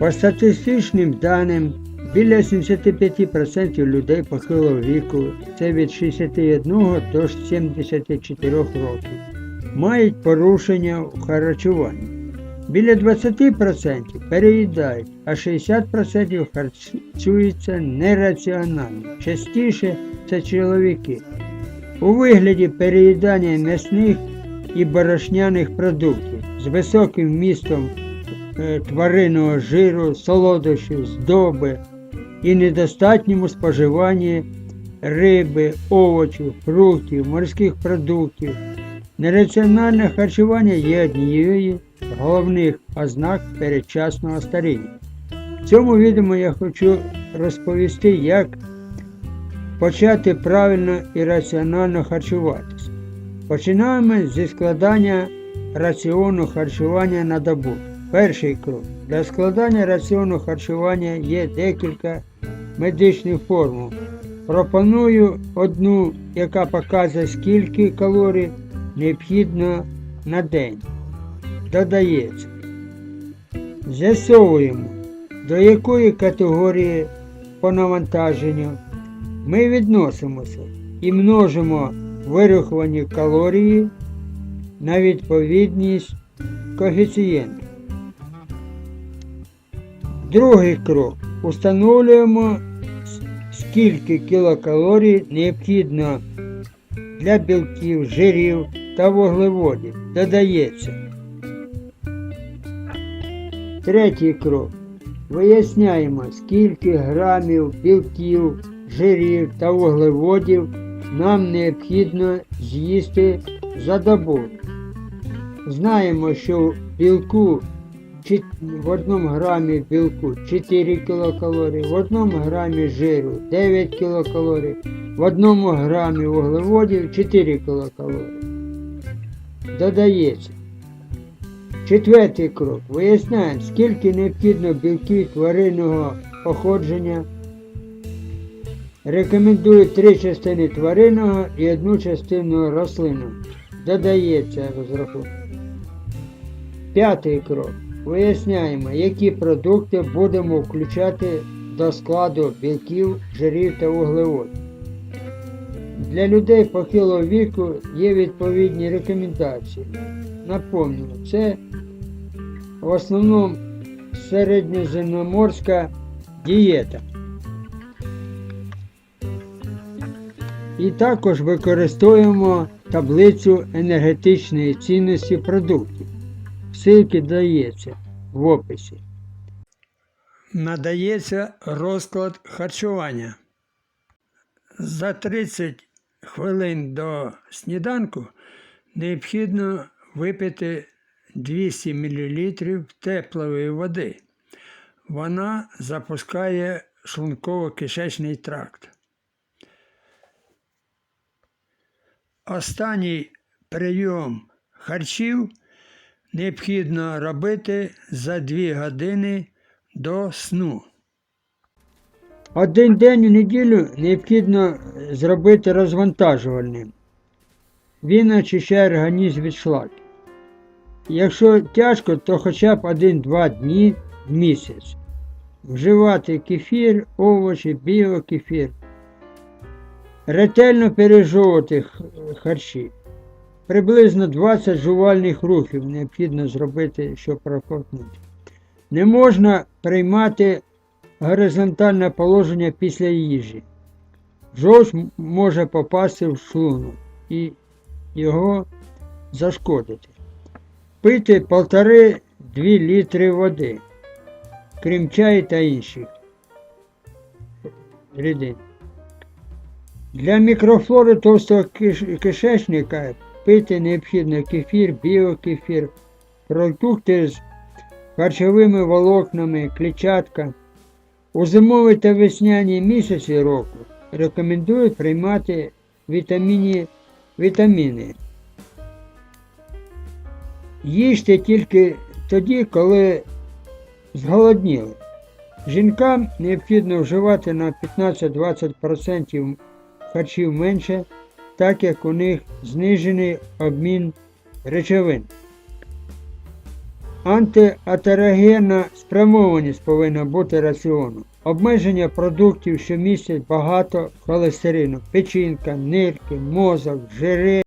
По статистичним даним, біля 75% людей похилого віку, це від 61 до 74 років, мають порушення у харчуванні. Біля 20% переїдають, а 60% харчуються нераціонально. Частіше це чоловіки. У вигляді переїдання м'ясних і борошняних продуктів з високим вмістом е, тваринного жиру, солодощів, здоби і недостатньому споживанні риби, овочів, фруктів, морських продуктів. Нераціональне харчування є однією з головних ознак передчасного старіння. В цьому відео я хочу розповісти, як почати правильно і раціонально харчуватися. Починаємо зі складання раціону харчування на добу. Перший крок. Для складання раціону харчування є декілька медичних формул. Пропоную одну, яка показує, скільки калорій необхідно на день. Додається. З'ясовуємо, до якої категорії по навантаженню ми відносимося і множимо вираховані калорії на відповідність коефіцієнту. Другий крок. Установлюємо, скільки кілокалорій необхідно для білків, жирів та вуглеводів. Додається. Третій крок. Виясняємо, скільки грамів білків, жирів та вуглеводів нам необхідно з'їсти за добу. Знаємо, що в білку в одному грамі білку 4 кілокалорії, в одному грамі жиру 9 кілокалорій, в одному грамі вуглеводів 4 кілокалорії. Додається. Четвертий крок. Виясняємо, скільки необхідно білків тваринного походження. Рекомендую три частини тваринного і одну частину рослинного. Додається розрахунок. П'ятий крок. Виясняємо, які продукти будемо включати до складу білків, жирів та вуглеводів. Для людей похилого віку є відповідні рекомендації. Напомню, це в основному середньоземноморська дієта. І також використовуємо таблицю енергетичної цінності продуктів. Ссылки дається в описі. Надається розклад харчування. За 30 хвилин до сніданку необхідно випити 200 мл теплої води. Вона запускає шлунково-кишечний тракт. Останній прийом харчів необхідно робити за 2 години до сну. Один день у неділю необхідно зробити розвантажувальним. Він очищає організм від шлаків. Якщо тяжко, то хоча б 1-2 дні в місяць. Вживати кефір, овочі, біокефір. Ретельно пережовувати харчі. Приблизно 20 жувальних рухів необхідно зробити, щоб проковтнути. Не можна приймати горизонтальне положення після їжі. Жовч може попасти в шлунок і його зашкодити. Пити 1,5-2 літри води, крім чаю та інших рідин. Для мікрофлори товстого кишечника пити необхідно кефір, біокефір, продукти з харчовими волокнами, клітчатка. У зимові та весняні місяці року рекомендують приймати вітаміні, вітаміни. Їжте тільки тоді, коли зголодніли. Жінкам необхідно вживати на 15-20% харчів менше, так як у них знижений обмін речовин. Антиатерогенна спрямованість повинна бути раціону. Обмеження продуктів, що містять багато холестерину, печінка, нирки, мозок, жири,